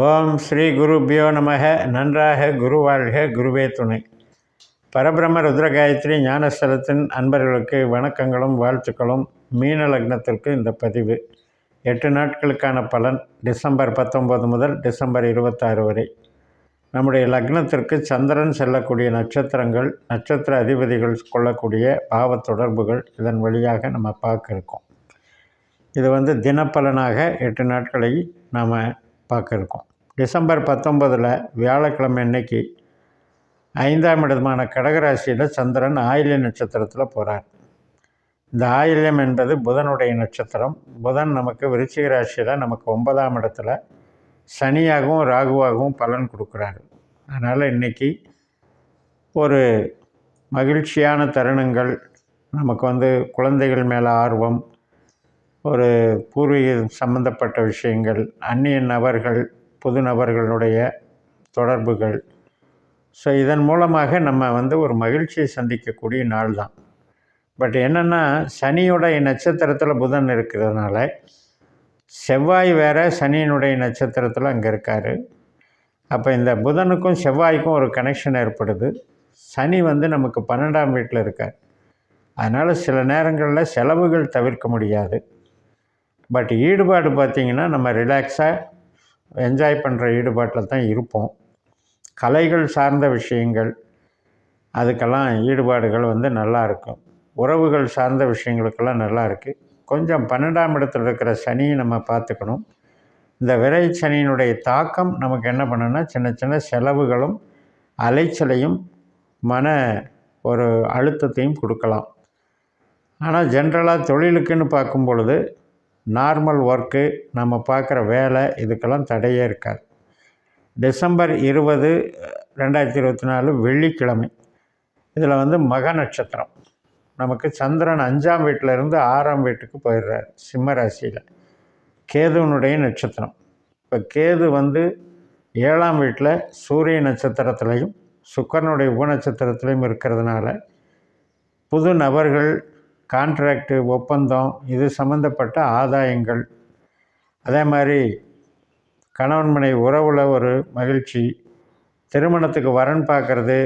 ஓம் ஸ்ரீ குருபியோ நமக. நன்றாக குரு வாழ்க குருவே துணை. பரபிரம ருத்ரகாயத்ரி ஞானஸ்தலத்தின் அன்பர்களுக்கு வணக்கங்களும் வாழ்த்துக்களும். மீன லக்னத்திற்கு இந்த பதிவு. எட்டு நாட்களுக்கான பலன் டிசம்பர் பத்தொம்பது முதல் டிசம்பர் இருபத்தாறு வரை. நம்முடைய லக்னத்திற்கு சந்திரன் செல்லக்கூடிய நட்சத்திரங்கள் நட்சத்திர அதிபதிகள் கொள்ளக்கூடிய பாவ தொடர்புகள் இதன் வழியாக நம்ம பார்க்க இருக்கோம். இது வந்து தினப்பலனாக எட்டு நாட்களை நாம் பார்க்க டிசம்பர் பத்தொம்பதில் வியாழக்கிழமை அன்னைக்கு ஐந்தாம் இடமான கடகராசியில் சந்திரன் ஆயில்ய நட்சத்திரத்தில் போகிறார் இந்த ஆயில்யம் என்பது புதனுடைய நட்சத்திரம். புதன் நமக்கு விருச்சிக ராசியில் நமக்கு ஒன்பதாம் இடத்துல சனியாகவும் ராகுவாகவும் பலன் கொடுக்குறாரு. அதனால் இன்றைக்கி ஒரு மகிழ்ச்சியான தருணங்கள். நமக்கு வந்து குழந்தைகள் மேலே ஆர்வம். ஒரு பூர்வீகம் சம்பந்தப்பட்ட விஷயங்கள் அந்நிய நபர்கள் புது நபர்களுடைய தொடர்புகள். ஸோ இதன் மூலமாக நம்ம வந்து ஒரு மகிழ்ச்சியை சந்திக்கக்கூடிய நாள் தான். பட் என்னென்னா சனியுடைய நட்சத்திரத்தில் புதன் இருக்கிறதுனால செவ்வாய் வேறு சனியினுடைய நட்சத்திரத்தில் அங்கே இருக்கார். அப்போ இந்த புதனுக்கும் செவ்வாய்க்கும் ஒரு கனெக்ஷன் ஏற்படுது. சனி வந்து நமக்கு பன்னெண்டாம் வீட்டில் இருக்கார். அதனால் சில நேரங்களில் செலவுகள் தவிர்க்க முடியாது. பட் ஈடுபாடு பார்த்திங்கன்னா நம்ம ரிலாக்ஸாக என்ஜாய் பண்ணுற ஈடுபாட்டில் தான் இருப்போம். கலைகள் சார்ந்த விஷயங்கள் அதுக்கெல்லாம் ஈடுபாடுகள் வந்து நல்லா இருக்கும். உறவுகள் சார்ந்த விஷயங்களுக்கெல்லாம் நல்லா இருக்குது கொஞ்சம் பன்னெண்டாம் இடத்துல இருக்கிற சனியை நம்ம பார்த்துக்கணும். இந்த விரை சனியினுடைய தாக்கம் நமக்கு என்ன பண்ணுன்னா சின்ன சின்ன செலவுகளும் அலைச்சலையும் மன ஒரு அழுத்தத்தையும் கொடுக்கலாம். ஆனால் ஜென்ரலாக தொழிலுக்குன்னு பார்க்கும் பொழுது நார்மல் ஒர்க்கு நம்ம பார்க்குற வேலை இதுக்கெல்லாம் தடையே இருக்காது. டிசம்பர் இருபது ரெண்டாயிரத்தி இருபத்தி நாலு வெள்ளிக்கிழமை. இதில் வந்து மக நட்சத்திரம். நமக்கு சந்திரன் அஞ்சாம் வீட்டிலேருந்து ஆறாம் வீட்டுக்கு போயிடுறார் சிம்ம ராசியில். கேதுவனுடைய நட்சத்திரம். இப்போ கேது வந்து ஏழாம் வீட்டில் சூரிய நட்சத்திரத்துலேயும் சுக்கரனுடைய உப நட்சத்திரத்துலேயும் இருக்கிறதுனால புது நபர்கள் கான்ட்ராக்டு ஒப்பந்தம் இது சம்மந்தப்பட்ட ஆதாயங்கள். அதே மாதிரி கணவன் மனை உறவில் ஒரு மகிழ்ச்சி திருமணத்துக்கு வரன் பார்க்குறது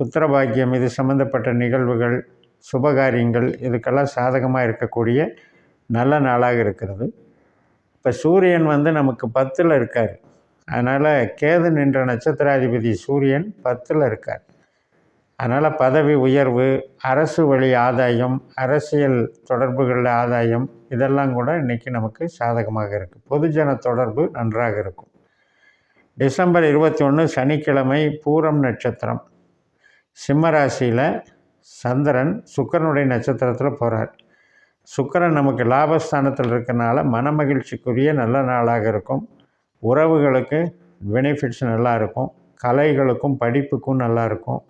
புத்திர பாக்கியம் இது சம்மந்தப்பட்ட நிகழ்வுகள் சுபகாரியங்கள் இதுக்கெல்லாம் சாதகமாக இருக்கக்கூடிய நல்ல நாளாக இருக்கிறது. இப்போ சூரியன் வந்து நமக்கு பத்தில் இருக்கார். அதனால் கேது நின்ற நட்சத்திராதிபதி சூரியன் பத்தில் இருக்கார். அதனால் பதவி உயர்வு அரசு வழி ஆதாயம் அரசியல் தொடர்புகளில் ஆதாயம் இதெல்லாம் கூட இன்றைக்கி நமக்கு சாதகமாக இருக்குது பொதுஜன தொடர்பு நன்றாக இருக்கும். டிசம்பர் இருபத்தி ஒன்று சனிக்கிழமை பூரம் நட்சத்திரம். சிம்மராசியில் சந்திரன் சுக்கரனுடைய நட்சத்திரத்தில் போகிறார் சுக்கரன் நமக்கு லாபஸ்தானத்தில் இருக்கிறனால மனமகிழ்ச்சிக்குரிய நல்ல நாளாக இருக்கும். உறவுகளுக்கு பெனிஃபிட்ஸ் நல்லா இருக்கும். கலைகளுக்கும் படிப்புக்கும் நல்லா இருக்கும்.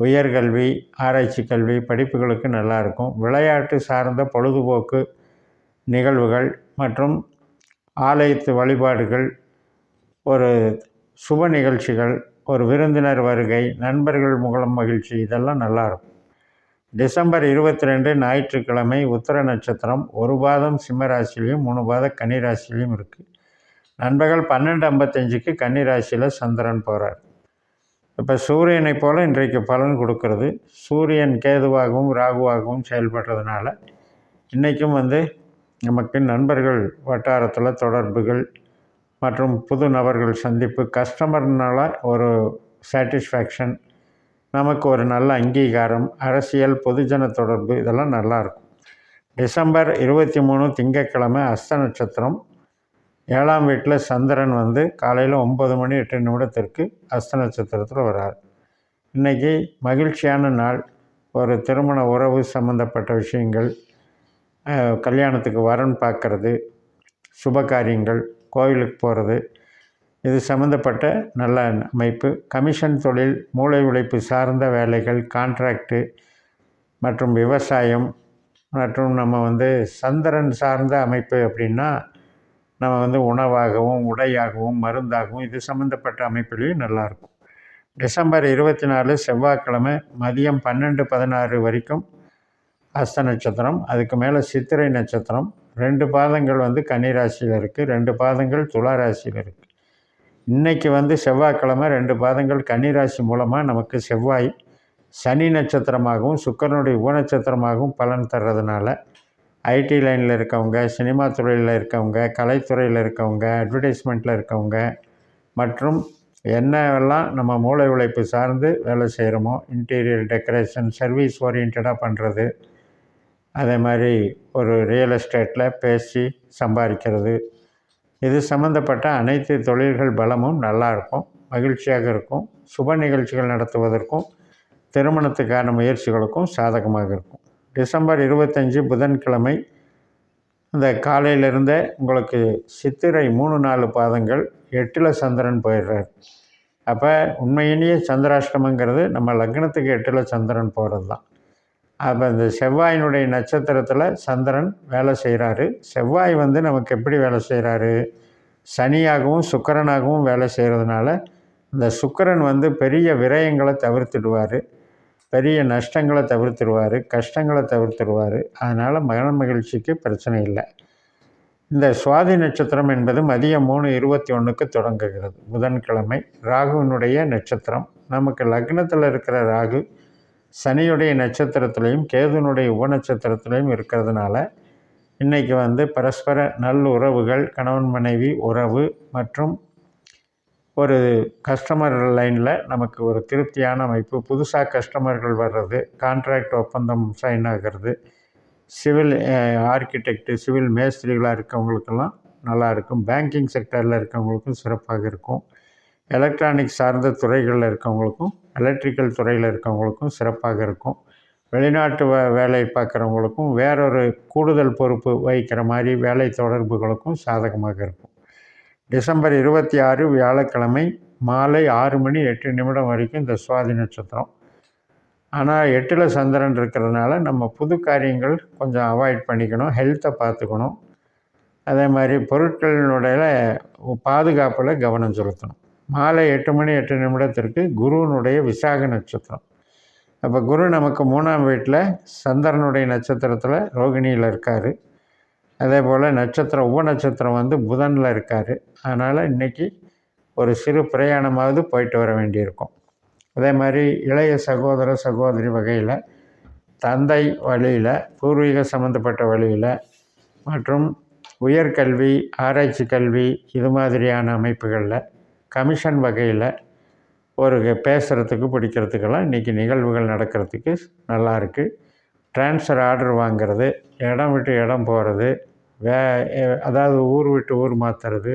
உயர்கல்வி ஆராய்ச்சி கல்வி படிப்புகளுக்கு நல்லாயிருக்கும் விளையாட்டு சார்ந்த பொழுதுபோக்கு நிகழ்வுகள் மற்றும் ஆலயத்து வழிபாடுகள் ஒரு சுப நிகழ்ச்சிகள் ஒரு விருந்தினர் வருகை நண்பர்கள் முகலம் மகிழ்ச்சி இதெல்லாம் நல்லாயிருக்கும் டிசம்பர் இருபத்தி ரெண்டு ஞாயிற்றுக்கிழமை உத்தர நட்சத்திரம். ஒரு பாதம் சிம்மராசிலையும் மூணு பாதம் கன்னிராசிலையும் இருக்குது நண்பர்கள் பன்னெண்டு ஐம்பத்தஞ்சுக்கு கன்னிராசியில் சந்திரன் போகிறார் இப்போ சூரியனை போல் இன்றைக்கு பலன் கொடுக்கறது. சூரியன் கேதுவாகவும் ராகுவாகவும் செயல்படுறதுனால இன்றைக்கும் வந்து நமக்கு நண்பர்கள் வட்டாரத்தில் தொடர்புகள் மற்றும் புது நபர்கள் சந்திப்பு கஸ்டமர்னால் ஒரு சாட்டிஸ்ஃபேக்ஷன் நமக்கு ஒரு நல்ல அங்கீகாரம் அரசியல் பொதுஜன தொடர்பு இதெல்லாம் நல்லாயிருக்கும் டிசம்பர் இருபத்தி மூணு திங்கக்கிழமை அஸ்த நட்சத்திரம். ஏழாம் வீட்டில் சந்திரன் வந்து காலையில் ஒம்பது மணி எட்டு நிமிடத்திற்கு அஸ்த நட்சத்திரத்தில் வர்றார் இன்றைக்கி மகிழ்ச்சியான நாள். ஒரு திருமண உறவு சம்மந்தப்பட்ட விஷயங்கள் கல்யாணத்துக்கு வரன் பார்க்குறது சுப காரியங்கள் கோவிலுக்கு போகிறது இது சம்மந்தப்பட்ட நல்ல அமைப்பு. கமிஷன் தொழில் மூளை உழைப்பு சார்ந்த வேலைகள் கான்ட்ராக்டு மற்றும் விவசாயம் மற்றும் நம்ம வந்து சந்திரன் சார்ந்த அமைப்பு அப்படின்னா நம்ம வந்து உணவாகவும் உடையாகவும் மருந்தாகவும் இது சம்மந்தப்பட்ட அமைப்பிலையும் நல்லாயிருக்கும். டிசம்பர் இருபத்தி நாலு செவ்வாய்க்கிழமை மதியம் பன்னெண்டு பதினாறு வரைக்கும் அஸ்த நட்சத்திரம் அதுக்கு மேலே சித்திரை நட்சத்திரம். ரெண்டு பாதங்கள் வந்து கன்னிராசியில் இருக்குது ரெண்டு பாதங்கள் துளா ராசியில் இருக்குது இன்றைக்கி வந்து செவ்வாய்க்கிழமை ரெண்டு பாதங்கள் கன்னிராசி மூலமாக நமக்கு செவ்வாய் சனி நட்சத்திரமாகவும் சுக்கரனுடைய உபநட்சத்திரமாகவும் பலன் தர்றதுனால ஐடி லைனில் இருக்கவங்க சினிமா துறையில் இருக்கவங்க கலைத்துறையில் இருக்கவங்க அட்வர்டைஸ்மெண்ட்டில் இருக்கவங்க மற்றும் என்னவெல்லாம் நம்ம மூளை உழைப்பு சார்ந்து வேலை செய்கிறோமோ இன்டீரியர் டெக்கரேஷன் சர்வீஸ் ஓரியன்டாக பண்ணுறது அதே மாதிரி ஒரு ரியல் எஸ்டேட்டில் பேசி சம்பாதிக்கிறது. இது சம்மந்தப்பட்ட அனைத்து தொழில்கள் பலமும் நல்லா இருக்கும் மகிழ்ச்சியாக இருக்கும் சுப நிகழ்ச்சிகள் நடத்துவதற்கும் திருமணத்துக்கான முயற்சிகளுக்கும் சாதகமாக இருக்கும். டிசம்பர் இருபத்தஞ்சி புதன்கிழமை. இந்த காலையிலிருந்தே உங்களுக்கு சித்திரை மூணு நாலு பாதங்கள் எட்டில் சந்திரன் போயிடுறார். அப்போ உண்மையிலேயே சந்திராஷ்டமங்கிறது நம்ம லக்னத்துக்கு எட்டில் சந்திரன் போகிறது தான் அப்போ இந்த செவ்வாயினுடைய நட்சத்திரத்தில் சந்திரன் வேலை செய்கிறாரு செவ்வாய் வந்து நமக்கு எப்படி வேலை செய்கிறாரு சனியாகவும் சுக்கரனாகவும் வேலை செய்கிறதுனால இந்த சுக்கரன் வந்து பெரிய விரயங்களை தவிர்த்துடுவார். பெரிய நஷ்டங்களை தவிர்த்துருவார் கஷ்டங்களை தவிர்த்துருவார். அதனால் மகன மகிழ்ச்சிக்கு பிரச்சனை இல்லை. இந்த சுவாதி நட்சத்திரம் என்பது மதியம் மூணு இருபத்தி ஒன்றுக்கு தொடங்குகிறது. புதன்கிழமை ராகுவினுடைய நட்சத்திரம். நமக்கு லக்னத்தில் இருக்கிற ராகு சனியுடைய நட்சத்திரத்திலையும் கேதுனுடைய உபநட்சத்திரத்திலையும் இருக்கிறதுனால இன்றைக்கி வந்து பரஸ்பர நல் உறவுகள் கணவன் மனைவி உறவு மற்றும் ஒரு கஸ்டமர் லைனில் நமக்கு ஒரு திருப்தியான அமைப்பு. புதுசாக கஸ்டமர்கள் வர்றது கான்ட்ராக்ட் ஒப்பந்தம் சைன் ஆகிறது சிவில் ஆர்கிடெக்டு சிவில் மேஸ்திரிகளாக இருக்கவங்களுக்கெல்லாம் நல்லாயிருக்கும் பேங்கிங் செக்டரில் இருக்கவங்களுக்கும் சிறப்பாக இருக்கும். எலக்ட்ரானிக் சார்ந்த துறைகளில் இருக்கவங்களுக்கும் எலக்ட்ரிக்கல் துறையில் இருக்கவங்களுக்கும் சிறப்பாக இருக்கும். வெளிநாட்டு வே வேலை பார்க்குறவங்களுக்கும் வேறொரு கூடுதல் பொறுப்பு வகிக்கிற மாதிரி வேலை தொடர்புகளுக்கும் சாதகமாக இருக்கும். டிசம்பர் இருபத்தி ஆறு வியாழக்கிழமை மாலை ஆறு மணி எட்டு நிமிடம் வரைக்கும் இந்த சுவாதி நட்சத்திரம். ஆனால் எட்டில் சந்திரன் இருக்கிறதுனால நம்ம புது காரியங்கள் கொஞ்சம் அவாய்ட் பண்ணிக்கணும் ஹெல்த்தை பார்த்துக்கணும். அதே மாதிரி பொருட்களினுடைய பாதுகாப்பில் கவனம் செலுத்தணும். மாலை எட்டு மணி எட்டு நிமிடத்திற்கு குருவினுடைய விசாக நட்சத்திரம். அப்போ குரு நமக்கு மூணாம் வீட்டில் சந்திரனுடைய நட்சத்திரத்தில் ரோகிணியில் இருக்கார். அதே போல் நட்சத்திரம் உப நட்சத்திரம் வந்து புதனில் இருக்கார். அதனால் இன்றைக்கி ஒரு சிறு பிரயாணமாவது போயிட்டு வர வேண்டியிருக்கும். அதே மாதிரி இளைய சகோதர சகோதரி வகையில் தந்தை வழியில் பூர்வீக சம்மந்தப்பட்ட வழியில் மற்றும் உயர்கல்வி ஆராய்ச்சி கல்வி இது மாதிரியான அமைப்புகளில் கமிஷன் வகையில் ஒரு பேசுகிறதுக்கு பிடிக்கிறதுக்கெல்லாம் இன்றைக்கி நிகழ்வுகள் நடக்கிறதுக்கு நல்லா இருக்குது ட்ரான்ஸ்ஃபர் ஆர்டர் வாங்கிறது இடம் விட்டு இடம் போகிறது வே அதாவது ஊர் விட்டு ஊர் மாற்றுறது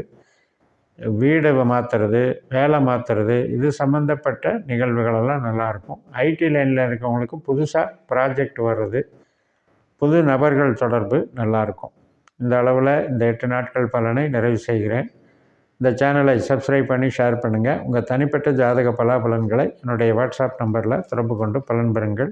வீடை மாற்றுறது வேலை மாற்றுறது இது சம்மந்தப்பட்ட நிகழ்வுகளெல்லாம் நல்லாயிருக்கும் ஐடி லைனில் இருக்கவங்களுக்கு புதுசாக ப்ராஜெக்ட் வர்றது புது நபர்கள் தொடர்பு நல்லாயிருக்கும் இந்த அளவில் இந்த எட்டு நாட்கள் பலனை நிறைவு செய்கிறேன். இந்த சேனலை சப்ஸ்கிரைப் பண்ணி ஷேர் பண்ணுங்கள் உங்கள் தனிப்பட்ட ஜாதக பலாபலன்களை என்னுடைய வாட்ஸ்அப் நம்பரில் தொடர்பு கொண்டு பலன் பெறுங்கள்.